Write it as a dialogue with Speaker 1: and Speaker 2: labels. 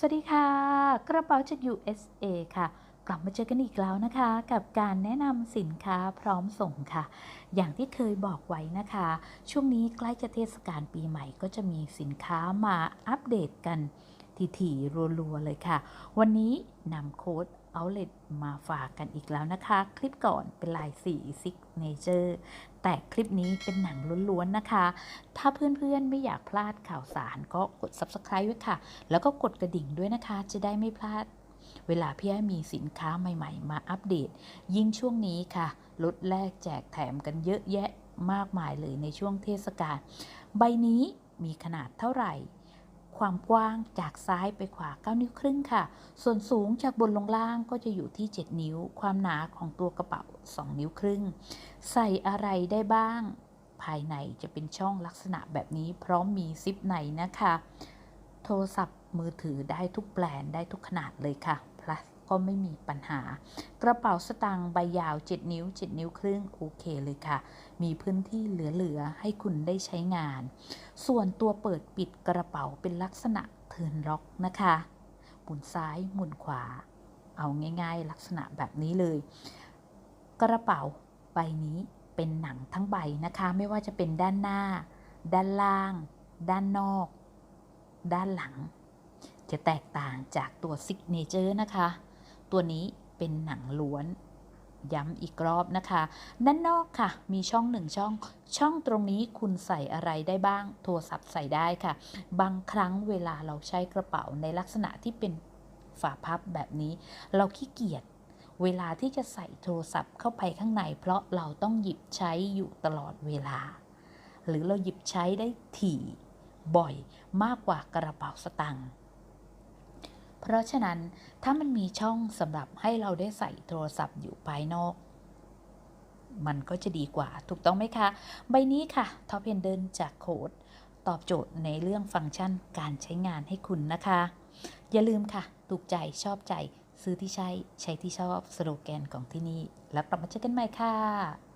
Speaker 1: สวัสดีค่ะ กระเป๋าจาก USA ค่ะ กลับมาเจอกันอีกแล้วนะคะ กับการแนะนำสินค้าพร้อมส่งค่ะ อย่างที่เคยบอกไว้นะคะ ช่วงนี้ใกล้จะเทศกาลปีใหม่ก็จะมีสินค้ามาอัปเดตกัน ทีๆรัวๆเลยค่ะ วันนี้นำโค้ด Outlet มาฝากกันอีกแล้วนะคะ คลิปก่อนเป็นลายสี Signature แต่คลิปนี้เป็นหนังล้วนๆนะคะ ถ้าเพื่อนๆไม่อยากพลาดข่าวสารก็กด Subscribe ไว้ค่ะ แล้วก็กดกระดิ่งด้วยนะคะ จะได้ไม่พลาดเวลาพี่ไอ้มีสินค้าใหม่ๆ มาอัปเดต ยิ่งช่วงนี้ค่ะลดแลกแจกแถมกันเยอะแยะมากมายเลยในช่วงเทศกาล ใบนี้มีขนาดเท่าไหร่ ความกว้างจากซ้ายไปขวา 9 นิ้วครึ่งค่ะ ส่วนสูงจากบนลงล่างก็จะอยู่ที่ 7 นิ้ว ความหนาของตัวกระเป๋า 2 นิ้วครึ่ง ใส่อะไรได้บ้าง ภายในจะเป็นช่องลักษณะแบบนี้ พร้อมมีซิปในนะคะ โทรศัพท์มือถือได้ทุกแบรนด์ได้ทุกขนาดเลยค่ะ ก็ไม่มีปัญหา กระเป๋าสตางค์ใบยาว 7 นิ้ว 7 นิ้วครึ่งโอเคเลยค่ะ มีพื้นที่เหลือ ๆ ให้คุณได้ใช้งาน ส่วนตัวเปิดปิดกระเป๋าเป็นลักษณะเทิร์นล็อกนะคะหมุนซ้ายหมุนขวา เอาง่าย ๆ ลักษณะแบบนี้เลย กระเป๋าใบนี้เป็นหนังทั้งใบนะคะ ไม่ว่าจะเป็นด้านหน้า ด้านล่าง ด้านนอก ด้านหลัง จะแตกต่างจากตัวซิกเนเจอร์นะคะ ตัวนี้เป็นหนังล้วน ย้ำอีกรอบนะคะ ด้านนอกค่ะ มีช่องหนึ่งช่อง ช่องตรงนี้คุณใส่อะไรได้บ้าง โทรศัพท์ใส่ได้ค่ะ บางครั้งเวลาเราใช้กระเป๋าในลักษณะที่เป็นฝาพับแบบนี้ เราขี้เกียจเวลาที่จะใส่โทรศัพท์เข้าไปข้างใน เพราะเราต้องหยิบใช้อยู่ตลอดเวลา หรือเราหยิบใช้ได้ถี่บ่อยมากกว่ากระเป๋าสตางค์ เพราะฉะนั้นถ้ามันมีช่องสำหรับให้เราได้ใส่โทรศัพท์อยู่ภายนอก มันก็จะดีกว่าถูกต้องไหมคะ ใบนี้ค่ะท็อปเพนเดินจากโค้ดตอบโจทย์ในเรื่องฟังก์ชันการใช้งานให้คุณนะคะ อย่าลืมค่ะ ถูกใจชอบใจซื้อที่ใช่ใช้ที่ชอบสโลแกนของที่นี่ แล้วกลับมาเจอกันใหม่ค่ะ